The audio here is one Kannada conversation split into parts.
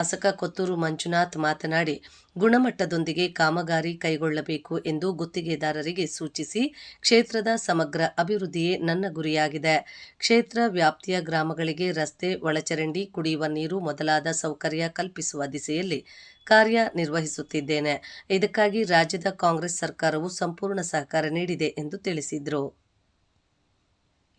ಶಾಸಕ ಕೊತ್ತೂರು ಮಂಜುನಾಥ್ ಮಾತನಾಡಿ, ಗುಣಮಟ್ಟದೊಂದಿಗೆ ಕಾಮಗಾರಿ ಕೈಗೊಳ್ಳಬೇಕು ಎಂದು ಗುತ್ತಿಗೆದಾರರಿಗೆ ಸೂಚಿಸಿ ಕ್ಷೇತ್ರದ ಸಮಗ್ರ ಅಭಿವೃದ್ಧಿಯೇ ನನ್ನ ಗುರಿಯಾಗಿದೆ. ಕ್ಷೇತ್ರ ವ್ಯಾಪ್ತಿಯ ಗ್ರಾಮಗಳಿಗೆ ರಸ್ತೆ, ಒಳಚರಂಡಿ, ಕುಡಿಯುವ ನೀರು ಮೊದಲಾದ ಸೌಕರ್ಯ ಕಲ್ಪಿಸುವ ದಿಸೆಯಲ್ಲಿ ಕಾರ್ಯನಿರ್ವಹಿಸುತ್ತಿದ್ದೇನೆ. ಇದಕ್ಕಾಗಿ ರಾಜ್ಯದ ಕಾಂಗ್ರೆಸ್ ಸರ್ಕಾರವು ಸಂಪೂರ್ಣ ಸಹಕಾರ ನೀಡಿದೆ ಎಂದು ತಿಳಿಸಿದರು.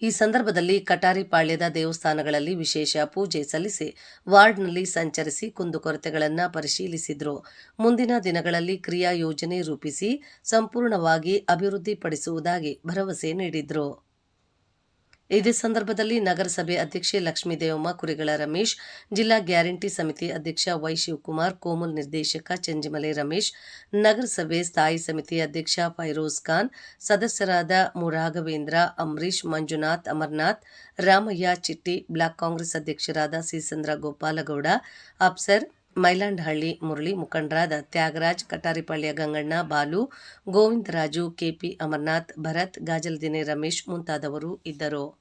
ಈ ಸಂದರ್ಭದಲ್ಲಿ ಕಟಾರಿಪಾಳ್ಯದ ದೇವಸ್ಥಾನಗಳಲ್ಲಿ ವಿಶೇಷ ಪೂಜೆ ಸಲ್ಲಿಸಿ ವಾರ್ಡ್ನಲ್ಲಿ ಸಂಚರಿಸಿ ಕುಂದುಕೊರತೆಗಳನ್ನು ಪರಿಶೀಲಿಸಿದರು. ಮುಂದಿನ ದಿನಗಳಲ್ಲಿ ಕ್ರಿಯಾ ಯೋಜನೆ ರೂಪಿಸಿ ಸಂಪೂರ್ಣವಾಗಿ ಅಭಿವೃದ್ಧಿಪಡಿಸುವುದಾಗಿ ಭರವಸೆ ನೀಡಿದರು. ಇದೇ ಸಂದರ್ಭದಲ್ಲಿ ನಗರಸಭೆ ಅಧ್ಯಕ್ಷೆ ಲಕ್ಷ್ಮೀದೇವಮ್ಮ, ಕುರಿಗಳ ರಮೇಶ್, ಜಿಲ್ಲಾ ಗ್ಯಾರಂಟಿ ಸಮಿತಿ ಅಧ್ಯಕ್ಷ ವೈ ಶಿವಕುಮಾರ್ ಕೋಮಲ್ ನಿರ್ದೇಶಕ ಚಂಜಿಮಲೆ ರಮೇಶ್, ನಗರಸಭೆ ಸ್ಥಾಯಿ ಸಮಿತಿ ಅಧ್ಯಕ್ಷ ಫೈರೋಜ್ ಖಾನ್, ಸದಸ್ಯರಾದ ಮುರಾಘವೇಂದ್ರ ಅಂಬರೀಶ್ ಮಂಜುನಾಥ್, ಅಮರ್ನಾಥ್, ರಾಮಯ್ಯ ಚಿಟ್ಟಿ, ಬ್ಲಾಕ್ ಕಾಂಗ್ರೆಸ್ ಅಧ್ಯಕ್ಷರಾದ ಸಿಸಂದ್ರ ಗೋಪಾಲಗೌಡ, ಅಪ್ಸರ್, ಮೈಲಾಂಡಹಳ್ಳಿ, ಮುರಳಿ ಮುಖಂಡರಾದ ತ್ಯಾಗರಾಜ್ ಕಟಾರಿಪಾಳ್ಯ ಗಂಗಣ್ಣ, ಬಾಲು, ಗೋವಿಂದರಾಜು, ಕೆಪಿ ಅಮರ್ನಾಥ್, ಭರತ್, ಗಾಜಲ್ದಿನೆ ರಮೇಶ್ ಮುಂತಾದವರು ಇದ್ದರು.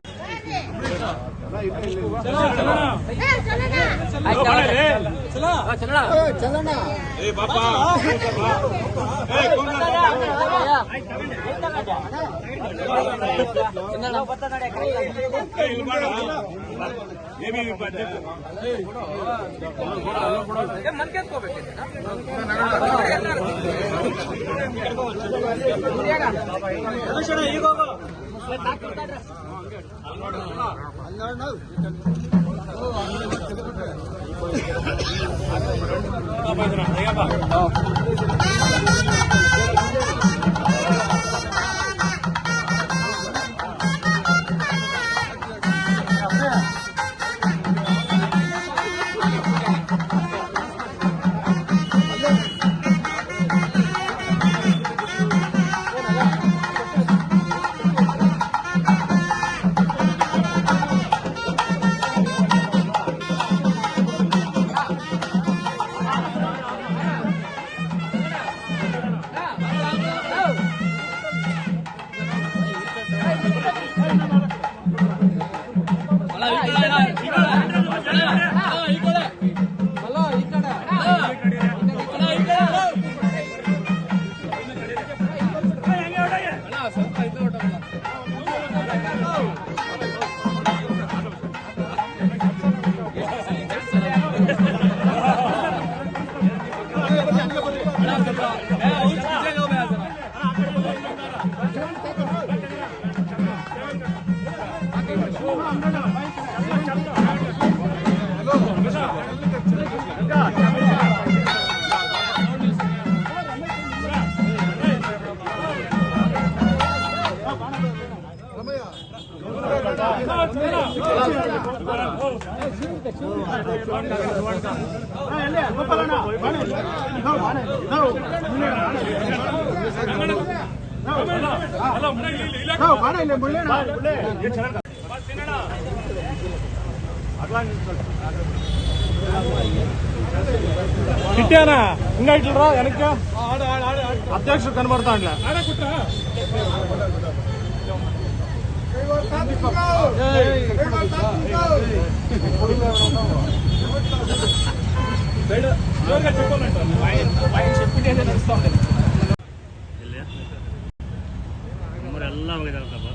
ಈಗ అన్నాడు. なるほど。ಕಿಟ್ಯಾನ ಹಿಂಗಾಯ್ತಲ್ರ ಏನಕ್ಕೆ ಅಧ್ಯಕ್ಷರು ಕನ್ಬರ್ತಾ ಇಲ್ಲ ಎಲ್ಲ ಹೋಗಿದಾರಪ್ಪ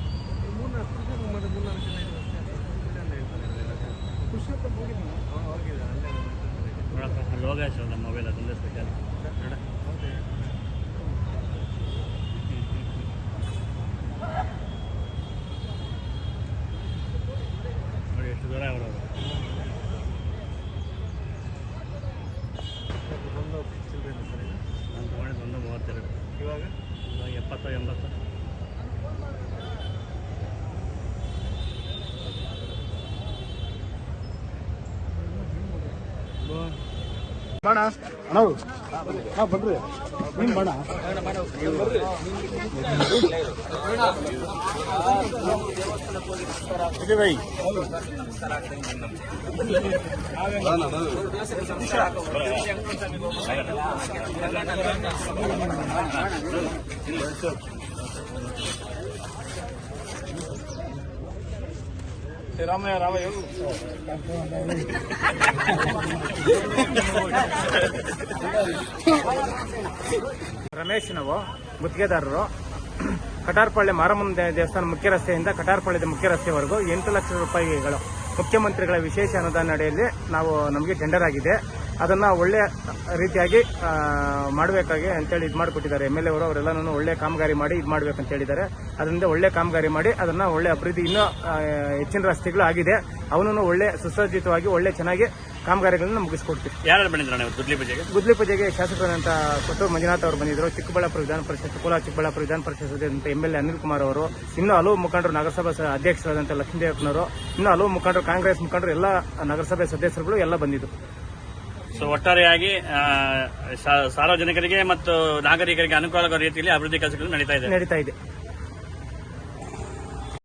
ಅಲ್ಲಿ ಹೋಗಾಯ್ತು ಮೊಬೈಲ್ ಅದೊಂದೇ ಸ್ಪೆಷಲ್ ಎಷ್ಟು ದೂರ ಅವರು ನಾನು ತೊಗೊಂಡಿದ್ದು ಒಂದು ಮೂವತ್ತೆರಡು. ಇವಾಗ? ಇವಾಗ ಎಪ್ಪತ್ತು ಎಂಬತ್ತು. ಬಣ ಅಣ್ಣ ಹಾ ಬನ್ರಿ. ನೀನ್ ಬಣ ಇದು ರಾಮಯ್ಯ ರಾಮಯ್ಯ ರಮೇಶ್ ನಾವು ಗುತ್ತಿಗೆದಾರರು ಕಟಾರ್ಪಳ್ಳಿ ಮಾರಮ್ಮನ ದೇವಸ್ಥಾನ ಮುಖ್ಯ ರಸ್ತೆಯಿಂದ ಕಟಾರ್ಪಳ್ಳಿದ ಮುಖ್ಯ ರಸ್ತೆವರೆಗೂ ಎಂಟು ಲಕ್ಷ ರೂಪಾಯಿಗಳು ಮುಖ್ಯಮಂತ್ರಿಗಳ ವಿಶೇಷ ಅನುದಾನ ಅಡಿಯಲ್ಲಿ ನಾವು ನಮಗೆ ಟೆಂಡರ್ ಆಗಿದೆ. ಅದನ್ನ ಒಳ್ಳೆ ರೀತಿಯಾಗಿ ಮಾಡಬೇಕಾಗಿ ಅಂತೇಳಿ ಇದು ಮಾಡಿಕೊಟ್ಟಿದ್ದಾರೆ. ಎಂ ಎಲ್ ಎ ಅವರು ಅವರೆಲ್ಲನೂ ಒಳ್ಳೆ ಕಾಮಗಾರಿ ಮಾಡಿ ಇದು ಮಾಡ್ಬೇಕಂತ ಹೇಳಿದ್ದಾರೆ. ಅದರಿಂದ ಒಳ್ಳೆ ಕಾಮಗಾರಿ ಮಾಡಿ ಅದನ್ನ ಒಳ್ಳೆ ಅಭಿವೃದ್ಧಿ ಇನ್ನೂ ಹೆಚ್ಚಿನ ರಸ್ತೆಗಳು ಆಗಿದೆ ಅವನನ್ನು ಒಳ್ಳೆ ಸುಸಜ್ಜಿತವಾಗಿ ಒಳ್ಳೆ ಚೆನ್ನಾಗಿ ಕಾಮಗಾರಿಗಳನ್ನ ಮುಗಿಸ್ಕೊಡ್ತೀವಿ. ಯಾರು ಗುದ್ಲಿ ಪೂಜೆಗೆ? ಗುದ್ಲಿ ಪೂಜೆಗೆ ಶಾಸಕರಂತ ಕೊಟ್ಟೂರು ಮಂಜುನಾಥ್ ಅವರು ಬಂದಿದ್ರು ಚಿಕ್ಕಬಳ್ಳಾಪುರ ವಿಧಾನ ಪರಿಷತ್ ಕೋಲಾರ ಚಿಕ್ಕಬಳ್ಳಾಪುರ ವಿಧಾನ ಪರಿಷತ್ ಸದಸ್ಯರಂತ M L A Anil Kumar ಅವರು ಇನ್ನೂ ಹಲವು ಮುಖಂಡರು ನಗರಸಭಾ ಅಧ್ಯಕ್ಷರಾದಂಥ ಲಕ್ಷ್ಮೀದೇವಪ್ಪನವರು ಇನ್ನೂ ಹಲವು ಮುಖಂಡರು ಕಾಂಗ್ರೆಸ್ ಮುಖಂಡರು ಎಲ್ಲ ನಗರಸಭೆ ಸದಸ್ಯರುಗಳು ಎಲ್ಲ ಬಂದಿದ್ದು ಸೊ ಒಟ್ಟಾರೆಯಾಗಿ ಸಾರ್ವಜನಿಕರಿಗೆ ಮತ್ತು ನಾಗರಿಕರಿಗೆ ಅನುಕೂಲವಾಗುವ ರೀತಿಯಲ್ಲಿ ಅಭಿವೃದ್ಧಿ ಕೆಲಸಗಳು ನಡೀತಾ ಇದೆ. ನಡೀತಾ ಇದೆ.